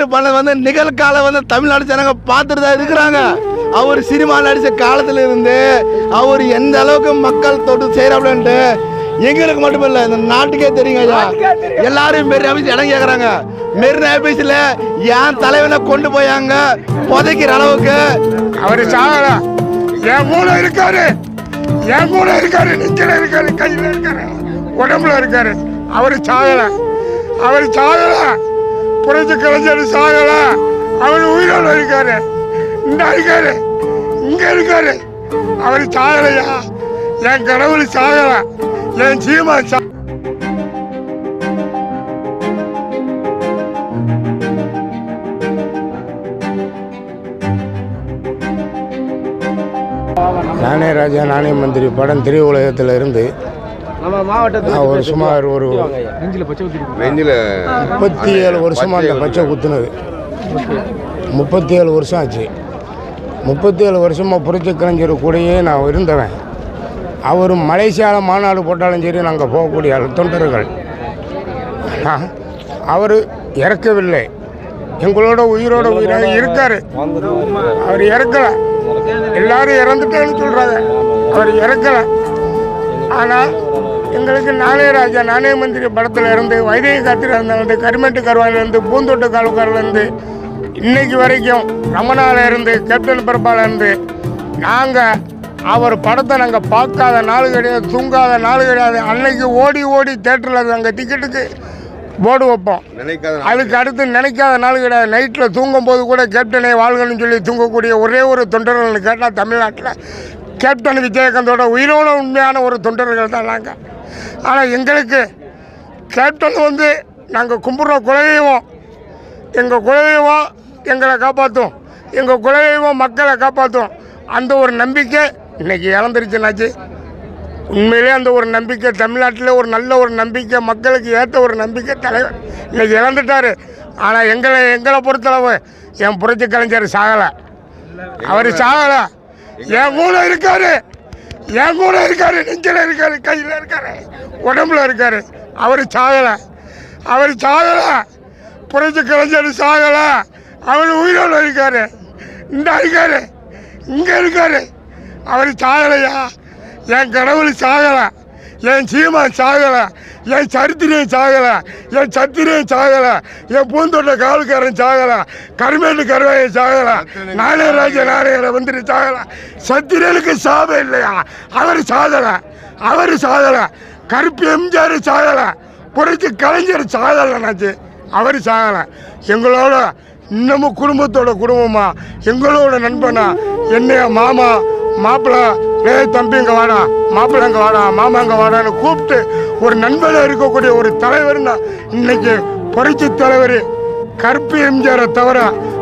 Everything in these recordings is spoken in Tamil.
கலைஞர் பண்ண வந்து நிகழ்கால வந்து தமிழ்நாடு ஜனங்க பார்த்துட்டு தான் இருக்கிறாங்க. அவர் சினிமா நடிச்ச காலத்துல இருந்து அவர் எந்த அளவுக்கு மக்கள் தொட்டு செய்யறாப்லன்ட்டு எங்களுக்கு மட்டும் இல்ல இந்த நாட்டுக்கே தெரியுங்க ஐயா. எல்லாரும் மெரி ஆபீஸ் இடம் கேக்குறாங்க. மெரினா ஆபீஸ்ல என் தலைவனை கொண்டு போயாங்க புதைக்கிற அளவுக்கு அவரு சாகல. என் கூட இருக்காரு. என் கூட இருக்காரு. நெஞ்சில இருக்காரு. கையில இருக்காரு. உடம்புல இருக்காரு. அவரு சாகல. அவர் சாகல. புரட்சி கலைஞர் சாகல. அவர் உயிரோட இருக்காரு. இந்த இருக்காரு. இங்க இருக்காரு. அவர் சாகலையா? என் கடவுள் சாகல. என் சீமா சா நானே ராஜா நானே மந்திரி. படம் திரையுலகத்தில் இருந்து நம்ம மாவட்டத்தில் நான் ஒரு சுமார் ஒரு நெஞ்சில் முப்பத்தி ஏழு வருஷமாக அந்த பச்சை குத்துனது. முப்பத்தி ஏழு வருஷம் ஆச்சு. முப்பத்தி ஏழு வருஷமாக புரட்சி கலைஞர் கூடயே நான் இருந்தவன். அவர் மலேசியாவில் மாநாடு போட்டாலும் சரி நாங்கள் போகக்கூடிய தொண்டர்கள். அவர் இறக்கவில்லை. எங்களோட உயிரோட உயிராக இருக்காரு. அவர் இறக்கல. எல்லாரும் இறந்துட்டேன்னு சொல்றாங்க. அவர் இறக்கல. ஆனால் எங்களுக்கு நானே ராஜா நானே மந்திரி படத்தில் இருந்து வைத்திய காத்திரிலேருந்து கருமெட்டு கருவாயிலேருந்து பூந்தொட்டு காலுக்காரிலேருந்து இன்னைக்கு வரைக்கும் ரமணால இருந்து கேப்டன் பிரபால இருந்து நாங்கள் அவர் படத்தை நாங்கள் பார்க்காத நாள் கிடையாது தூங்காத நாள் கிடையாது. அன்னைக்கு ஓடி ஓடி தேட்டரில் நாங்கள் டிக்கெட்டுக்கு போர்டு வைப்போம். நினைக்காத அதுக்கு அடுத்து நினைக்காத நாள் கிடையாது. நைட்டில் தூங்கும் போது கூட கேப்டனே வாழ்கன்னு சொல்லி தூங்கக்கூடிய ஒரே ஒரு தொண்டர்கள்னு கேட்டால் தமிழ்நாட்டில் கேப்டன் விஜயகாந்தோட உயிரோட உண்மையான ஒரு தொண்டர்கள் தான் நாங்கள் ஆனால் எங்களுக்கு கேப்டன் வந்து நாங்கள் கும்பிட்ற குலதெய்வம். எங்கள் குலதெய்வம் எங்களை காப்பாற்றும் எங்கள் குலதெய்வம் மக்களை காப்பாற்றும் அந்த ஒரு நம்பிக்கை இன்றைக்கி இழந்துருச்சுனாச்சு. உண்மையிலே அந்த ஒரு நம்பிக்கை தமிழ்நாட்டில் ஒரு நல்ல ஒரு நம்பிக்கை மக்களுக்கு ஏற்ற ஒரு நம்பிக்கை தலைவர் இன்றைக்கி இழந்துட்டாரு. ஆனால் எங்களை எங்களை பொறுத்தளவு என் புரட்சி கலைஞர் சாகலை. அவர் சாகலை. என் கூட இருக்காரு. என் கூட இருக்காரு நெஞ்சில் இருக்காரு கையில் இருக்காரு உடம்புல இருக்காரு. அவர் சாகலை. அவர் சாகலை. புரட்சி கலைஞர் சாகலை. அவர் உயிரோடு இருக்காரு. இந்த இருக்காரு. இங்கே இருக்காரு. அவர் சாகலையா? என் கடவுள் சாகலை. என் சீமா சாகலை என் சரித்திரம் சாகலை என் சத்திரம் சாகலை என் பூந்தொட்ட காவல்காரன் சாகலை கருமேட்டு கருவாயன் சாகலை நானே ராஜ நாராயண வந்துட்டு சாகலை. சத்திரனுக்கு சாபம் இல்லையா? அவர் சாகலை அவர் சாகலை கருப்பு எம்ஜிஆர் சாகலை புரட்சி கலைஞர் சாகலைனாச்சு அவர் சாகலை. எங்களோட இன்னமும் குடும்பத்தோட குடும்பமா எங்களோட நண்பனா என்னைய மாமா மாப்பிள்ளை ஏய் தம்பி இங்கே வாடா. மாப்பிள்ள இங்கே வாடா. மாமா இங்கே வாடான்னு கூப்பிட்டு ஒரு நண்பனாக இருக்கக்கூடிய ஒரு தலைவர்னா இன்னைக்கு புரட்சி தலைவர் கருப்பு எம்ஜிஆரை தவிர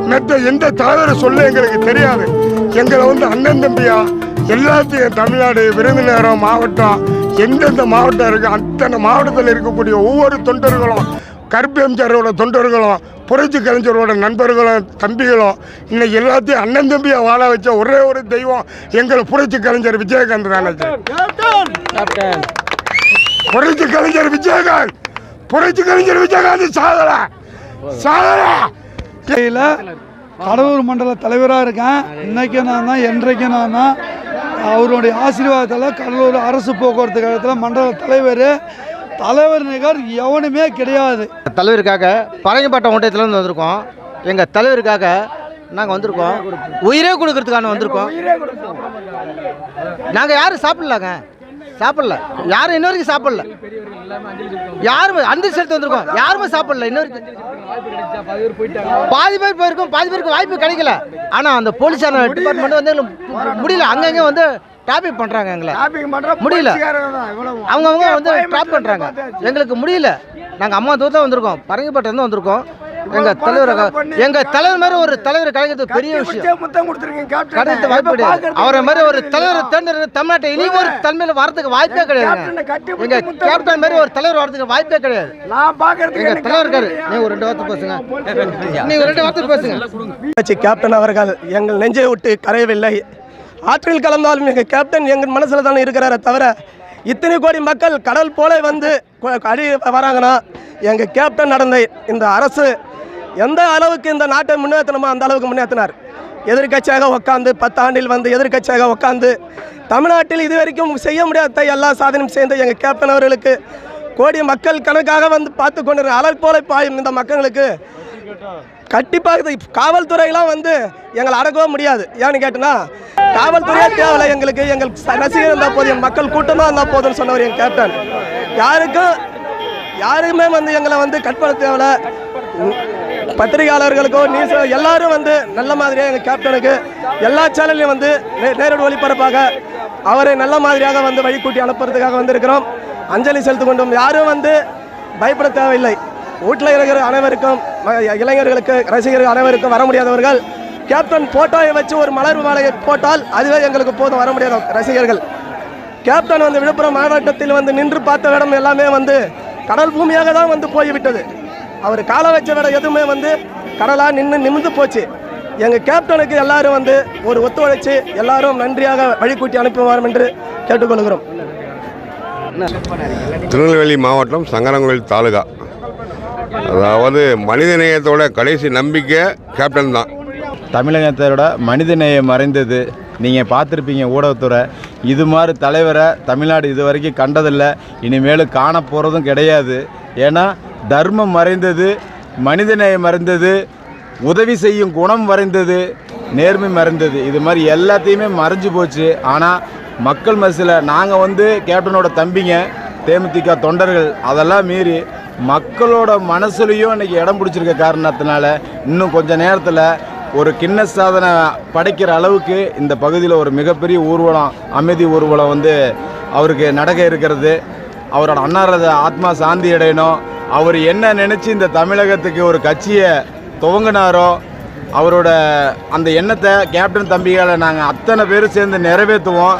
மெத்த எந்த தலைவரை சொல்ல எங்களுக்கு தெரியாது. எங்களை வந்து அண்ணன் தம்பியா எல்லாத்தையும் தமிழ்நாடு விருதுநகரம் மாவட்டம் எந்தெந்த மாவட்டம் இருக்கு அத்தனை மாவட்டத்தில் இருக்கக்கூடிய ஒவ்வொரு தொண்டர்களும் கருப்பு எம்ஜிஆரோட தொண்டர்களும் புரட்சி கலைஞரோட நண்பர்களும் தம்பிகளும் இன்னைக்கு எல்லாத்தையும் அண்ணன் தம்பியை வாழ வச்ச ஒரே ஒரு தெய்வம் எங்கள் புரட்சி கலைஞர் விஜயகாந்த் தானே புரட்சி கலைஞர் விஜயகாந்த் புரட்சி கலைஞர் விஜயகாந்த் சாதனை சாதனை கையில் மண்டல தலைவராக இருக்கேன். இன்னைக்கு நான் தான் என்றைக்கு நான் தான் அவருடைய ஆசீர்வாதத்தில் கடலூர் அரசு போக்குவரத்து கழகத்தில் மண்டல தலைவர். தலைவர் நிகர் எவனுமே கிடையாது. தலைவருக்காக பழங்கப்பட்ட ஒன்றியத்துலேருந்து வந்திருக்கோம். எங்கள் தலைவருக்காக நாங்கள் வந்திருக்கோம். உயிரே கொடுக்கறதுக்கான வந்திருக்கோம். நாங்கள் யாரும் சாப்பிட்லாங்க. சாப்பிடல. யாரும் இன்ன வரைக்கும் சாப்பிடல. யாருமே அஞ்சு செலுத்து வந்திருக்கோம். யாருமே சாப்பிடல இன்ன வரைக்கும். பாதி பேர் போயிருக்கோம். பாதி பேருக்கு வாய்ப்பு கிடைக்கல. ஆனால் அந்த போலீஸான டிபார்ட்மெண்ட் வந்து எங்களுக்கு முடியல. அங்கங்கே வந்து டாபிக் பண்ணுறாங்க எங்களை. முடியல. அவங்கவுங்க வந்து ட்ராப் பண்ணுறாங்க எங்களுக்கு முடியல. நாங்கள் அம்மா தூரத்தில் வந்திருக்கோம். பரங்கிப்பட்டிலேருந்து வந்திருக்கோம். எங்கள் தலைவர் எங்கள் தலைவர் மாதிரி ஒரு தலைவர் கிடைக்கிறது பெரிய விஷயம். கிடைத்த வாய்ப்பு கிடையாது. அவரை மாதிரி ஒரு தலைவர் தேர்ந்தெடுக்க தமிழ்நாட்டை இனி ஒரு தலைமையில் வரதுக்கு வாய்ப்பே கிடையாது. எங்கள் கேப்டன் மாதிரி ஒரு தலைவர் வரதுக்கு வாய்ப்பே கிடையாது. எங்கள் தலைவர் இருக்காரு. நீங்க ஒரு ரெண்டு வார்த்தை பேசுங்க. நீங்க ஒரு ரெண்டு வார்த்தை பேசுங்க. கேப்டன் அவர்கள் எங்கள் நெஞ்சை விட்டு கரையவில்லை. ஆற்றில் கலந்தாலும் எங்கள் கேப்டன் எங்கள் மனசில் தானே இருக்கிறாரே தவிர இத்தனை கோடி மக்கள் கடல் போல வந்து அடி வராங்கன்னா எங்கள் கேப்டன் நடந்த இந்த அரசு எந்த அளவுக்கு இந்த நாட்டை முன்னேற்றணுமோ அந்த அளவுக்கு முன்னேற்றினார் எதிர்க்கட்சியாக உட்காந்து பத்தாண்டில் வந்து எதிர்க்கட்சியாக உட்காந்து தமிழ்நாட்டில் இதுவரைக்கும் செய்ய முடியாத எல்லா சாதனையும் சேர்ந்த எங்கள் கேப்டன் அவர்களுக்கு கோடி மக்கள் கணக்காக வந்து பார்த்து கொண்டு அலர் போல பாயும் இந்த மக்களுக்கு கண்டிப்பாக காவல்துறையெல்லாம் வந்து எங்களை அடக்கவும் முடியாது. ஏன்னு கேட்டேன்னா காவல்துறையே தேவையில்லை எங்களுக்கு. எங்கள் ரசிகர் இருந்தால் போதும் என் மக்கள் கூட்டமாக இருந்தால் போதும்னு சொன்னவர் என் கேப்டன். யாருக்கும் யாருமே வந்து எங்களை வந்து கட்பட தேவையில்ல. உம், பத்திரிகையாளர்களுக்கோ நியூஸ் எல்லாரும் வந்து நல்ல மாதிரியாக எங்கள் கேப்டனுக்கு எல்லா சேனல்லையும் வந்து நே- நேரடி ஒளிபரப்பாக அவரை நல்ல மாதிரியாக வந்து வழிகூட்டி அனுப்புறதுக்காக வந்திருக்கிறோம். அஞ்சலி செலுத்து கொண்டும். யாரும் வந்து பயப்பட தேவையில்லை. வீட்டில் இருக்கிற அனைவருக்கும் இளைஞர்களுக்கு ரசிகர்கள் அனைவருக்கும் வர முடியாதவர்கள் கேப்டன் போட்டோவை வச்சு ஒரு மலர் மாலையை போட்டால் அதுவே எங்களுக்கு போதும் வர முடியாத ரசிகர்கள். கேப்டன் வந்து விழுப்புரம் மாவட்டத்தில் வந்து நின்று பார்த்த இடம் எல்லாமே வந்து கடல் பூமியாக தான் வந்து போய்விட்டது. அவர் காலை வச்ச இடம் எதுவுமே வந்து கடலாக நின்று நிமிர்ந்து போச்சு. எங்கள் கேப்டனுக்கு எல்லாரும் வந்து ஒரு ஒத்துழைச்சு எல்லாரும் நன்றியாக வழிகூட்டி அனுப்புவார் என்று கேட்டுக்கொள்கிறோம். திருநெல்வேலி மாவட்டம் சங்கரங்கோவில் தாலுகா. அதாவது மனிதநேயத்தோட கடைசி நம்பிக்கை கேப்டன் தான். தமிழகத்தோட மனிதநேயம் மறைந்தது நீங்கள் பார்த்துருப்பீங்க ஊடகத்துறை. இது மாதிரி தலைவரை தமிழ்நாடு இது வரைக்கும் கண்டதில்லை. இனிமேலும் காண போகிறதும் கிடையாது. ஏன்னா தர்மம் மறைந்தது மனிதநேயம் மறைந்தது உதவி செய்யும் குணம் மறைந்தது நேர்மை மறைந்தது இது மாதிரி எல்லாத்தையுமே மறைஞ்சு போச்சு. ஆனால் மக்கள் மனசில் நாங்கள் வந்து கேப்டனோட தம்பிங்க தேமுதிக தொண்டர்கள் அதெல்லாம் மீறி மக்களோட மனசுலையும் இன்னைக்கு இடம் பிடிச்சிருக்க காரணத்தினால இன்னும் கொஞ்ச நேரத்தில் ஒரு கிண்ண சாதனை படைக்கிற அளவுக்கு இந்த பகுதியில் ஒரு மிகப்பெரிய ஊர்வலம் அமைதி ஊர்வலம் வந்து அவருக்கு நடக்க இருக்கிறது. அவரோட அன்னாரத ஆத்மா சாந்தி அடையணும். அவர் என்ன நினச்சி இந்த தமிழகத்துக்கு ஒரு கட்சியை துவங்கினாரோ அவரோட அந்த எண்ணத்தை கேப்டன் தம்பிகளை நாங்கள் அத்தனை பேரும் சேர்ந்து நிறைவேற்றுவோம்.